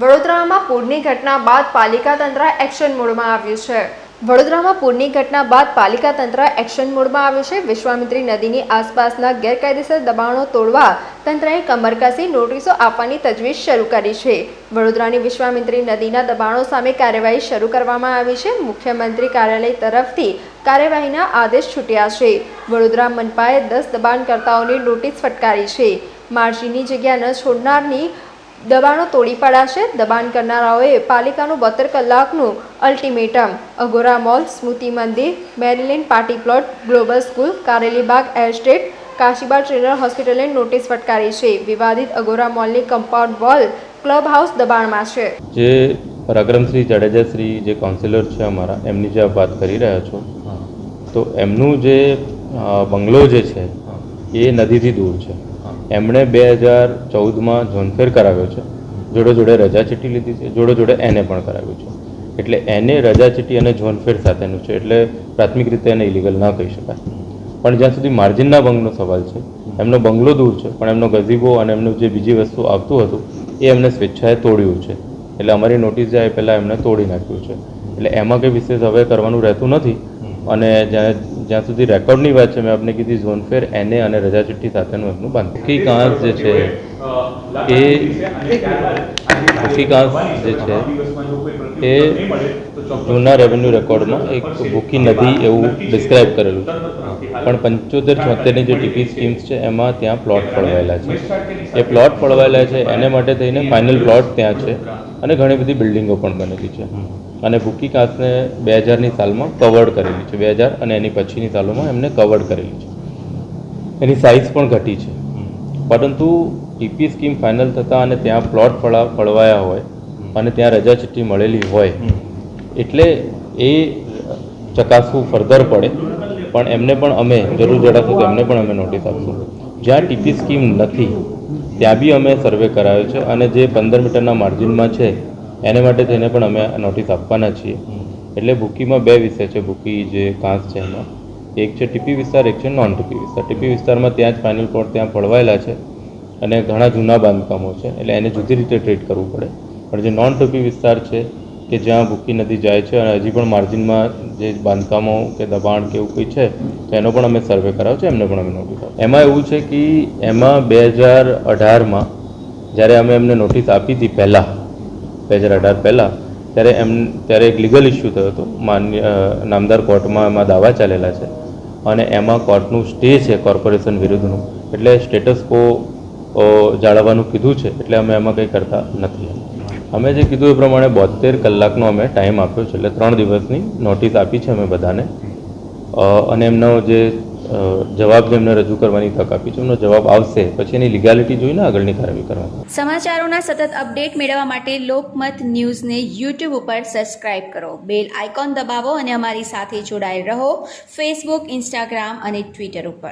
વડોદરામાં પૂરની ઘટના બાદ પાલિકા તંત્ર એક્શન મોડમાં આવ્યું છે. વડોદરામાં પૂરની ઘટના બાદ પાલિકા તંત્ર એક્શન મોડમાં આવ્યું છે. વિશ્વામિત્રી નદીની આસપાસના ગેરકાયદેસર દબાણો તોડવા તંત્રએ કમર કસી નોટિસો આપવાની તજવીજ શરૂ કરી છે. વડોદરાની વિશ્વામિત્રી નદીના દબાણો સામે કાર્યવાહી શરૂ કરવામાં આવી છે. મુખ્યમંત્રી કાર્યાલય તરફથી કાર્યવાહીના આદેશ છૂટ્યા છે. વડોદરા મનપાએ દસ દબાણકર્તાઓની નોટિસ ફટકારી છે. માર્જીની જગ્યા ન છોડનારની દબાણો તોડી પડાશે દબાણ કરનારાઓએ પાલિકાનું બોતેર કલાકનું અલ્ટિમેટમ. અગોરા મોલ સ્મૃતિ મંદિર Maryland party plot global school Karelibaug estate Kashibaug trainer હોસ્પિટલને નોટિસ ફટકારી છે. વિવાદિત અગોરા મોલની કમ્પાઉન્ડ વોલ ક્લબ હાઉસ દબાણમાં છે. જે પરાક્રમશ્રી જાડેજાશ્રી જે કાઉન્સિલર છે અમારા એમની જે વાત કરી રહ્યા છો તો એમનું જે બંગલો જે છે એ નદીથી દૂર છે. એમણે બે હજાર ચૌદમાં જોનફેર કરાવ્યો છે. જોડે જોડે રજા ચીઠી લીધી છે. જોડે જોડે એને પણ કરાવ્યું છે. એટલે એને રજા ચીઠ્ઠી અને જોનફેર સાથેનું છે. એટલે પ્રાથમિક રીતે એને ઇલીગલ ના કહી શકાય. પણ જ્યાં સુધી માર્જિનના ભંગનો સવાલ છે, એમનો બંગલો દૂર છે, પણ એમનો ગઝીબો અને એમનું જે બીજી વસ્તુ આવતું હતું, એ એમને સ્વેચ્છાએ તોડ્યું છે. એટલે અમારી નોટિસ જાય પહેલાં એમણે તોડી નાખ્યું છે. એટલે એમાં કંઈ વિશેષ હવે કરવાનું રહેતું નથી. અને જ્યાં જ્યાં સુધી રેકોર્ડની વાત છે મેં આપને કીધી ઝોનફેર એને અને રજા ચિઠ્ઠી સાથેનું એમનું બંધ કી કાંસ જે છે એ કાંસ જે છે એ જૂના રેવન્યુ રેકોર્ડમાં એક ભૂખી નદી એવું ડિસ્ક્રાઇબ કરેલું છે. પણ પંચોતેર છોતેરની જે ટીપી સ્કીમ્સ છે એમાં ત્યાં પ્લોટ પડવાયેલા છે. એ પ્લોટ પડવાયેલા છે એને માટે થઈને ફાઇનલ પ્લોટ ત્યાં છે અને ઘણી બધી બિલ્ડિંગો પણ બનેલી છે. અને ભૂકી કાંસને બે હજારની સાલમાં કવર્ડ કરેલી છે. બે હજાર અને એની પછીની સાલોમાં એમને કવર્ડ કરેલી છે. એની સાઇઝ પણ ઘટી છે. પરંતુ ટીપી સ્કીમ ફાઇનલ થતાં અને ત્યાં પ્લોટ ફળા, ફળવાયા હોય અને ત્યાં રજા ચિઠ્ઠી મળેલી હોય, એટલે એ ચકાસવું ફર્ધર પડે. પણ એમને પણ અમે, જરૂર જણાશે તો એમને પણ અમે નોટિસ આપશું. જ્યાં ટીપી સ્કીમ નથી, ત્યાં બી અમે સર્વે કરાયો છે અને જે પંદર મીટરના માર્જિનમાં છે એને માટે થઈને પણ અમે નોટિસ આપવાના છીએ. એટલે ભૂકીમાં બે વિષય છે. ભૂકી જે કાંસ છે એમાં. એક છે ટીપી વિસ્તાર, એક છે નોન ટીપી વિસ્તાર. ટીપી વિસ્તારમાં ત્યાં જ ફાઇનલ પ્લોટ ત્યાં પડવાયેલા છે અને ઘણા જૂના બાંધકામો છે. એટલે એને જુદી રીતે ટ્રીટ કરવું પડે. પણ જે નોન ટીપી વિસ્તાર છે કે જ્યાં ભૂકી નદી જાય છે અને હજી પણ માર્જિનમાં જે બાંધકામો કે દબાણ કે એવું કંઈ છે, તો એનો પણ અમે સર્વે કરાવ્યો છે. એમને પણ અમે નોટિસ એમાં એવું છે કે એમાં બે હજાર અઢારમાં જ્યારે અમે એમને નોટિસ આપી હતી પહેલાં બે હજાર અઢાર પહેલાં, ત્યારે એમ, ત્યારે એક લીગલ ઇસ્યુ થયો હતો. માન્ય નામદાર કોર્ટમાં એમાં દાવા ચાલેલા છે. અને એમાં કોર્ટનું સ્ટે છે કોર્પોરેશન વિરુદ્ધનું. એટલે સ્ટેટસ કો જાળવવાનું કીધું છે. એટલે અમે એમાં કંઈ કરતા નથી. અમે જે કીધું એ પ્રમાણે બોતેર કલાકનો અમે ટાઈમ આપ્યો છે. એટલે ત્રણ દિવસની નોટિસ આપી છે અમે બધાને. અને એમનો જે જવાબ એમને રજૂ કરવાની તક આપી છે. એમનો જવાબ આવશે. પછી એની લીગાલિટી જોઈને આગળની કાર્યવાહી કરવાની. સમાચારોના સતત અપડેટ મેળવવા માટે લોકમત ન્યૂઝને યુટ્યુબ ઉપર સબસ્ક્રાઇબ કરો. બેલ આઇકોન દબાવો અને અમારી સાથે જોડાયેલ રહો. ફેસબુક ઇન્સ્ટાગ્રામ અને ટ્વિટર ઉપર.